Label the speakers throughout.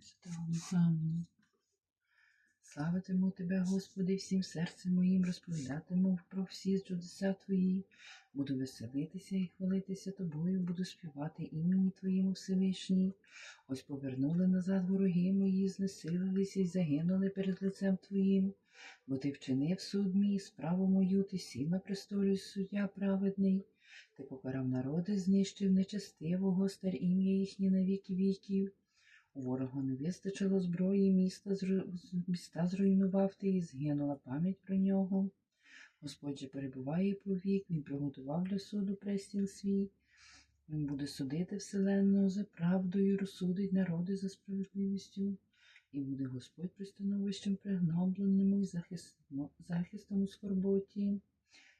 Speaker 1: Святого Славитиму Тебе, Господи, всім серцем моїм розповідатиму про всі чудеса Твої. Буду веселитися і хвалитися Тобою, буду співати імені Твоєму Всевишній. Ось повернули назад вороги мої, знесилилися і загинули перед лицем Твоїм. Бо Ти вчинив суд мій, справу мою, Ти сів на престолі суддя праведний. Ти покарав народи, знищив нечестивого, стар ім'я їхнє на віки віків. Ворога не вистачило зброї, міста, міста зруйнував ти і згинула пам'ять про нього. Господь же перебуває повік, він приготував для суду престіл свій. Він буде судити вселенну за правдою, розсудить народи за справедливістю. І буде Господь пристановищем пригнобленому і захистом у скорботі.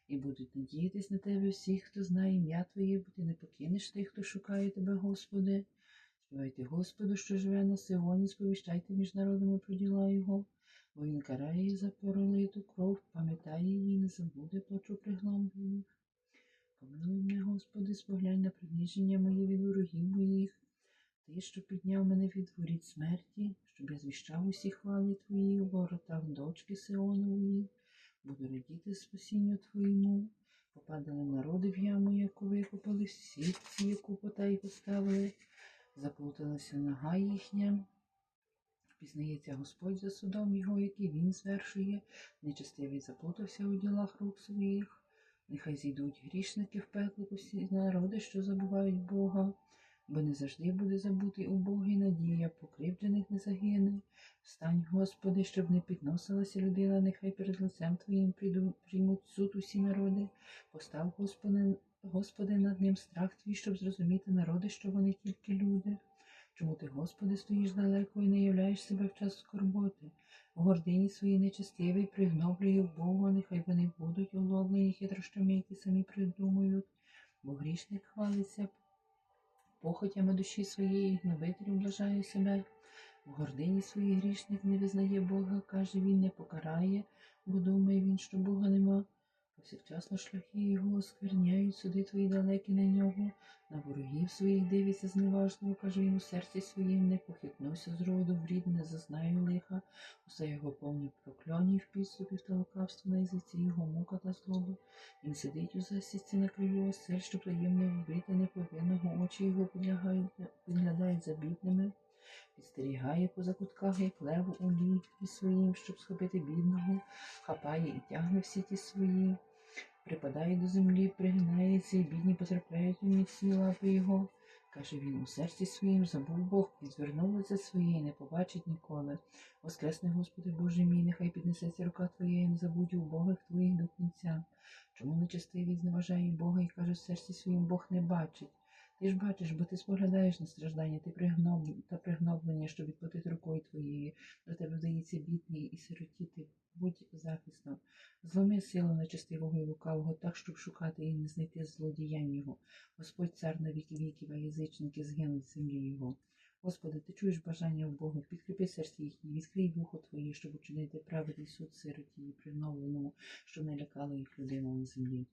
Speaker 1: І будуть надіятись на тебе всі, хто знає ім'я Твоє, бо ти не покинеш тих, хто шукає тебе, Господи. Співайте Господу, що живе на Сионі, сповіщайте між народами про діла Його, бо Він карає за пролиту кров, пам'ятає її, не забуде плачу пригломлених. Помилуй мене, Господи, споглянь на приниження моє від ворогів моїх. Ти, що підняв мене від воріт смерті, щоб я звіщав усі хвали Твої, у воротах дочки Сионової. Буду радіти спасінню Твоєму. Попадали народи в яму, яку викопали всі яку потай поставили. Заплуталася нога їхня. Пізнається Господь за судом його, який він звершує. Нечестивий заплутався у ділах рук своїх. Нехай зійдуть грішники в пекло усі народи, що забувають Бога, бо не завжди буде забутий убогий надія, покривджених не загине. Встань, Господи, щоб не підносилася людина, нехай перед лицем Твоїм приймуть суд усі народи. Постав, Господи, Господи, над ним страх твій, щоб зрозуміти народи, що вони тільки люди. Чому ти, Господи, стоїш далеко і не являєш себе в час скорботи? В гордині своїй нечестивий пригноблює Бога, нехай вони будуть уловлені хитрощами, які самі придумують, бо грішник хвалиться похотями душі своєї, гнобитель облажає себе. В гордині своїй грішник не визнає Бога, каже він, не покарає, бо думає він, що Бога нема. Повсякчасно шляхи його оскверняють, суди твої далекі на нього, на ворогів своїх дивиться зневажливо, каже він у серці своїм, не похитнуся з роду в рід, не зазнаю лиха, усе його повні прокльонів, підступів та лукавства на язиці його мука та злоба. Він сидить у засідці на краю осель, що приємно вбити неповинного, очі його підглядають за бідними. Підстерігає по закутках, як лев у лігі своїм, щоб схопити бідного, хапає і тягне всі ті свої, припадає до землі, пригинається, і бідні потрапляють у міцні лапи його. Каже він у серці своїм, забув Бог, відвернув лице своє і не побачить ніколи. Воскресне, Господи Боже мій, нехай піднесеться рука Твоя, і не забудь убогих Твоїх до кінця. Чому нечестивий зневажає Бога і каже в серці своїм, Бог не бачить. Ти ж бачиш, бо ти споглядаєш на страждання, ти пригноб... та пригноблення, щоб відплатити рукою твоєю. До тебе вдається бідний і сиротіти. Будь захистом. Зломи силу нечестивого і лукавого, так, щоб шукати і не знайти злодіянь його. Господь цар на віки віків, а язичники згинуть землі його. Господи, ти чуєш бажання в Бога, підкріпи серце їхнє, відкрий вухо Твоє, щоб учинити праведний суд сироті і пригновленому, щоб не лякала їх людина на землі.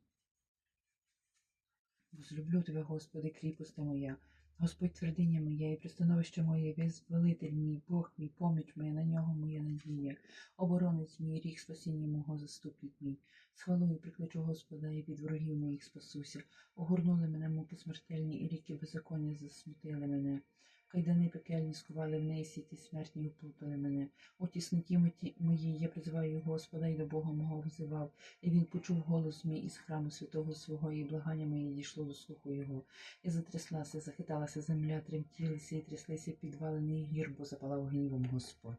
Speaker 1: Возлюблю тебе, Господи, кріпости моя, Господь твердиня моя і пристановище моє, визволитель мій, Бог мій, поміч моя, на нього моя надія, оборонець мій, ріг спасіння мого, заступник мій. Схвалую, прикличу Господа, і від ворогів моїх спасуся. Огорнули мене муки смертельні, і ріки беззаконня засмутили мене. Кайдани пекельні скували в неї сіті смертні оплутали мене. У тісноті моті- моїй я призиваю Господа і до Бога мого взивав, і він почув голос мій із храму святого свого, і благання моє дійшло до слуху його. І затряслася, захиталася земля, тремтілися і тряслися підвалини гір, бо запалав гнівом Господь.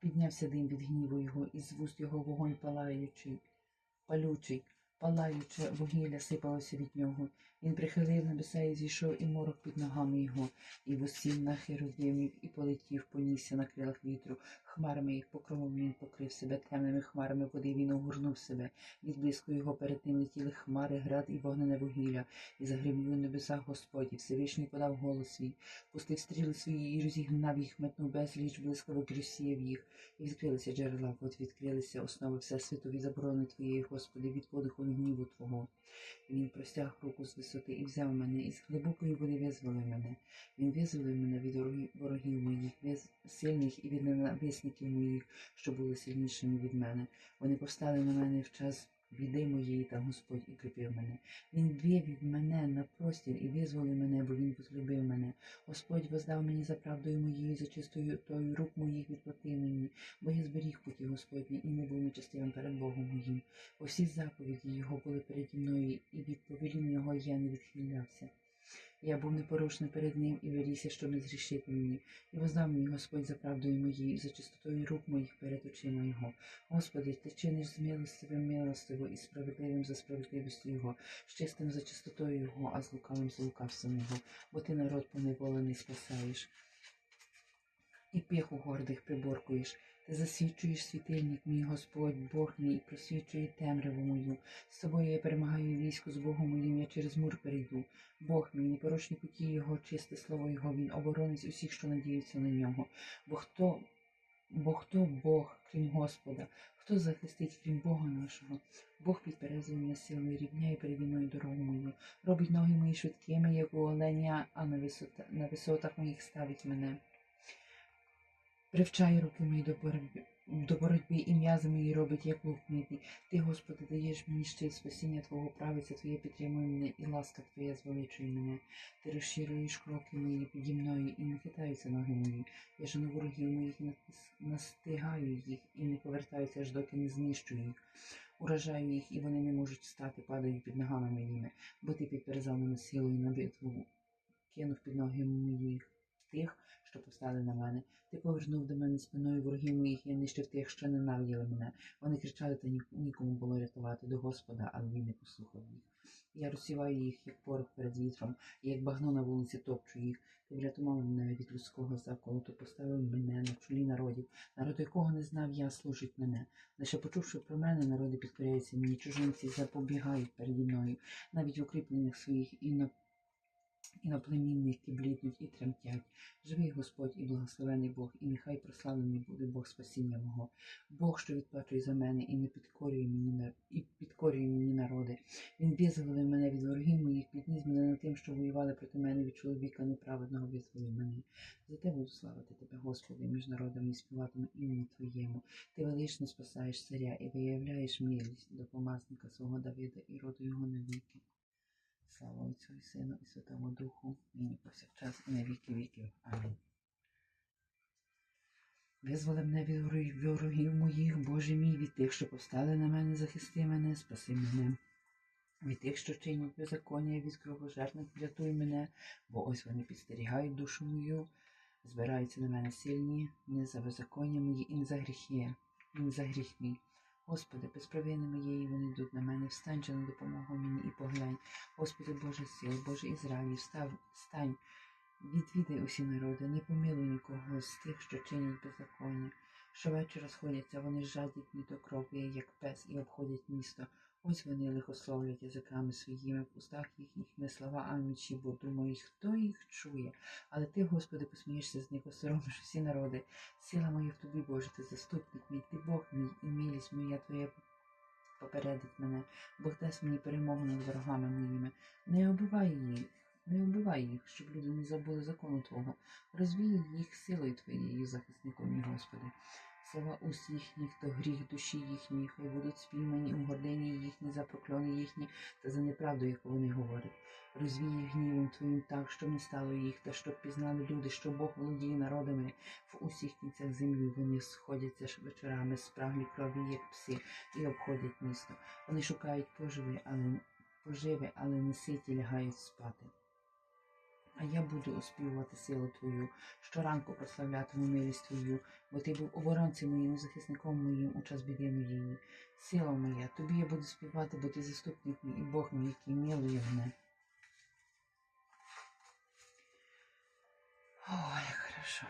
Speaker 1: Піднявся дим від гніву його, і з вуст його вогонь палаючий, палючий, палаюче вугілля сипалося від нього. Він прихилив небеса і зійшов, і морок під ногами його, і восім на херувимів, і полетів, понісся на крилах вітру. Хмарами їх покровом він покрив себе темними хмарами води, він огорнув себе. Від блиску його перед ним летіли хмари, град і вогнене вугілля, і загримів у небесах Господь, і Всевишній подав голос свій, пустив стріли свої і розігнав їх, метнув безліч блискавок, розсіяв їх, і відкрилися джерела, от відкрилися основи всесвітові заборони Твоєї, Господи, від подиху гніву Твого. І він простяг руку з висоти і взяв мене, із глибокої води визволив мене. Він визволив мене від ворогів моїх, від сильних і від ненависників моїх, що були сильнішими від мене. Вони повстали на мене в час біди моєї, та Господь і кріпив мене. Він вивів мене на простір і визволив мене, бо він возлюбив мене. Господь воздав мені за правдою моєю, за чистою тою рук моїх відплатив мені, бо я зберіг путі Господні і не був нечестивим перед Богом моїм. Усі заповіді його були переді мною, і від повелінь його я не відхилявся. Я був непорушний перед ним і вирісся, щоб не зрішити мені, і воздав мені Господь за правдою моєю, і за чистотою рук моїх перед очима його. Господи, ти чиниш з милостивим милостиво і справедливим за справедливістю його, з чистим за чистотою його, а з лукавим за лукавством його, бо ти народ поневолений спасаєш. І пиху гордих приборкуєш. Ти засвідчуєш світильник мій Господь, Бог мій, і просвічує темряву мою. З тобою я перемагаю військо з Богом моїм, я через мур перейду. Бог мій, непорочні путі його, чисте слово його, він оборонець усіх, що надіються на нього. Бо хто, бо хто Бог, крім Господа, хто захистить, крім Бога нашого? Бог підперезує мене силою, рівняє переді мною дорогу мою, робить ноги мої швидкими, як у оленя, а на, висота, на висотах моїх ставить мене. Привчає руки мої до боротьби, до боротьби і м'язи мої робить, як лук митий. Ти, Господи, даєш мені щит спасіння Твого правиця Твоє підтримує мене, і ласка Твоя звеличує мене. Ти розширюєш кроки мої піді мною, і не хитаються ноги мої. Я жену ворогів моїх і настигаю їх, і не повертаються, аж доки не знищу їх. Уражаю їх, і вони не можуть стати, падають під ногами моїми, бо ти підперезав мене силою на битву, кинув під ноги моїх тих, що повстали на мене. Ти повернув до мене спиною ворогів моїх, я нищив тих, що ненавиділи мене. Вони кричали, та нікому було рятувати до Господа, але він не послухав їх. Я розсіваю їх, як порох перед вітром, і як багно на вулиці топчу їх. Ти врятував мене від людського заколоту, поставив мене на чолі народів, народ якого не знав я, служить мене. Лише почувши про мене, народи підкоряються мені, чужинці запобігають переді мною, навіть в укріпленнях своїх і на іноплемінники бліднуть і тремтять. Живий Господь і благословений Бог, і нехай прославлений буде Бог спасіння мого. Бог, що відплачує за мене і не підкорює мені і підкорює мені народи. Він визволив мене від ворогів моїх, підніс мене над тим, що воювали проти мене від чоловіка неправедного визволив мене. За те буду славити тебе, Господи, між народами і співатиму імені Твоєму. Ти велично спасаєш царя і виявляєш милість до помасника свого Давида і роду його навіки. Слава Отцю і Сину і Святому Духу, нині повсякчас і на віки віків. Амінь. Визволи мене від ворогів- моїх, Боже мій, від тих, що повстали на мене, захисти мене, спаси мене. Від тих, що чинять беззаконня, від кровожерних врятуй мене, бо ось вони підстерігають душу мою, збираються на мене сильні, не за беззаконня мої і не за гріхи, і не за гріх мій. Господи, без провини моєї вони йдуть на мене, встань же на допомогу мені і поглянь. Господи Боже сил, Боже Ізраїль, встав, встань, відвідай усі народи, не помилуй нікого з тих, що чинять беззаконня. Щовечора сходяться вони жадібні до крові, як пес, і обходять місто. Ось вони лихословлять язиками своїми, в устах їхніх не слова, а мечі, бо думають, хто їх чує. Але ти, Господи, посмієшся з них, осоромиш всі народи. Сила моя в тобі, Боже, ти заступник мій, ти Бог мій, і милість моя твоя попередить мене. Бог дасть мені перемогу над ворогами моїми. Не обивай їх, не обивай їх, щоб люди не забули закону Твого. Розвій їх силою Твоєю, захисником мій Господи. Слова уст їхніх, то гріх душі їхньої, хай будуть спіймані у гордині їхні за прокльони їхні та за неправду, яку вони говорять. Розвій гнівом Твоїм так, щоб не стало їх, та щоб пізнали люди, що Бог володіє народами в усіх кінцях землі. Вони сходяться вечорами, спраглі крові, як пси, і обходять місто. Вони шукають поживи, але поживи, але не ситі лягають спати. А я буду оспівувати силу Твою, щоранку прославлятиму милість Твою, бо Ти був оборонцем моїм, захисником моїм у час біди моєї. Сила моя, тобі я буду співати, бо ти заступник мій і Бог мій, який милує мене. Ой, хорошо.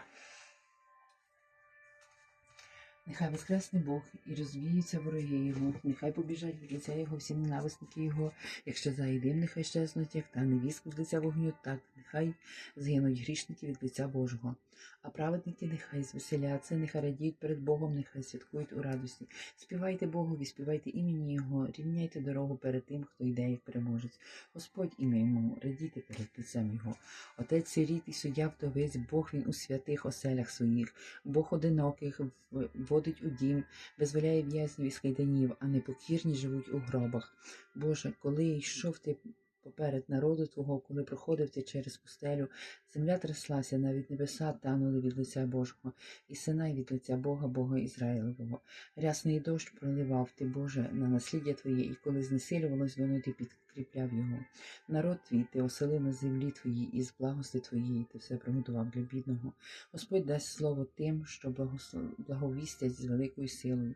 Speaker 1: Нехай воскресне Бог і розвіються вороги його, нехай побіжать від лиця його всі ненависники його, як щеза і дим, нехай щезнуть, як та невіску з лиця вогню, так нехай згинуть грішники від лиця Божого. А праведники нехай звеселяться, нехай радіють перед Богом, нехай святкують у радості. Співайте Богові, співайте імені Його, рівняйте дорогу перед тим, хто йде як переможець. Господь ім'я йому, радійте перед лицем Його. Отець сиріт і суддя вдовиць, Бог він у святих оселях своїх, Бог одиноких в- водить у дім, визволяє в'язнів із кайданів, а непокірні живуть у гробах. Боже, коли йшов ти поперед народу Твого, коли проходив ти через пустелю, земля тряслася, навіть небеса танули від лиця Божого, і синай від лиця Бога, Бога Ізраїлевого. Рясний дощ проливав ти, Боже, на насліддя Твоє, і коли знесилювалось воно, ти підкріпляв його. Народ твій ти оселив на землі твоїй, і з благости твоєї ти все приготував для бідного. Господь дасть слово тим, що благовістять з великою силою.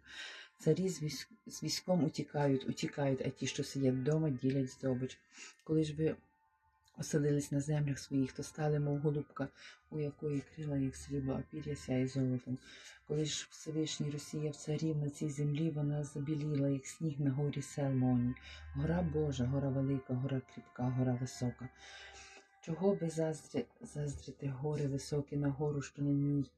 Speaker 1: Царі з, військ... з військом утікають, утікають, а ті, що сидять вдома, ділять здобич. Коли ж ви оселились на землях своїх, то стали, мов голубка, у якої крила, як срібло, а пір'я сяє золотом. Коли ж Всевишній розсіяв царів на цій землі, вона забіліла, як сніг на горі Селмоні. Гора Божа, гора велика, гора кріпка, гора висока. Чого ви заздрі... заздрите гори високі на гору, що на ній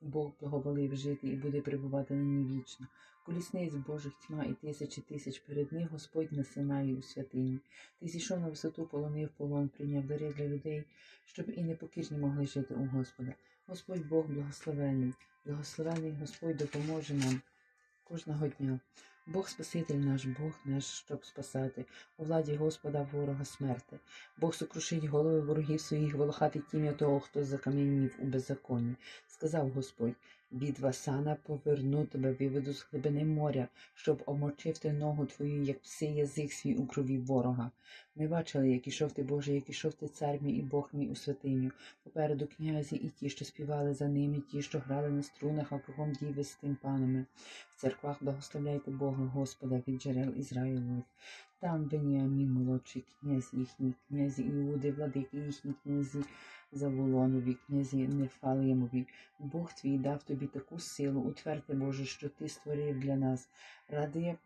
Speaker 1: Бог благоволив жити і буде перебувати на ній вічно. Колісниць Божих тьма і тисячі тисяч перед них Господь на Синаї у святині. Ти зійшов на висоту, полонив полон, прийняв дари для людей, щоб і непокірні могли жити у Господа. Господь Бог благословений, благословений Господь допоможе нам кожного дня. Бог Спаситель наш, Бог наш, щоб спасати, у владі Господа ворога смерти. Бог сокрушить голови ворогів своїх, волохатить тім'я того, хто закам'янів у беззаконні. Сказав Господь, від Васана поверну тебе, виведу з глибини моря, щоб омочив ти ногу твою, як пси язик свій у крові ворога. Ми бачили, як ішов ти, Боже, як ішов ти цар мій і Бог мій у святиню. Попереду князі і ті, що співали за ними, ті, що грали на струнах, а кругом діви з тим панами. В церквах благословляйте Бога, Господа від джерел Ізраїлових. Там Веніамін, молодший князь їхній, князі Іуди, владики їхні князі Заволонові, князі Нефалимові. Бог твій дав тобі таку силу, утверди, Боже, що ти створив для нас. Ради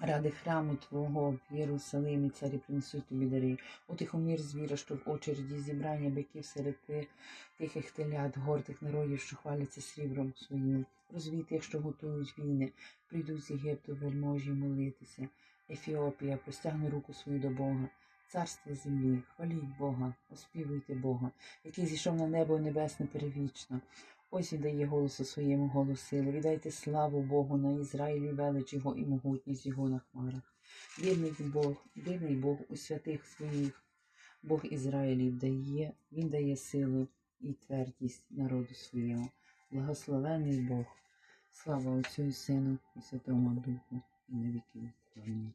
Speaker 1: Ради храму Твого в Єрусалимі царі принесуть тобі дари. Утихомір звіра, що в очереді зібрання биків серед тихих телят, гордих народів, що хваляться срібром своїм. Розвій тих, що готують війни, прийдуть з Єгипту вельможі молитися. Ефіопія, простягне руку свою до Бога. Царство землі, хваліть Бога, оспівуйте Бога, який зійшов на небо небесне перевічно. Ось віддає голосу своєму голос сили. Віддайте славу Богу на Ізраїлі, велич його і могутність його на хмарах. Дивний Бог, дивний Бог у святих своїх. Бог Ізраїлів дає, Він дає силу і твердість народу своєму. Благословений Бог. Слава Отцю і Сину і Святому Духу і на віки. Амінь.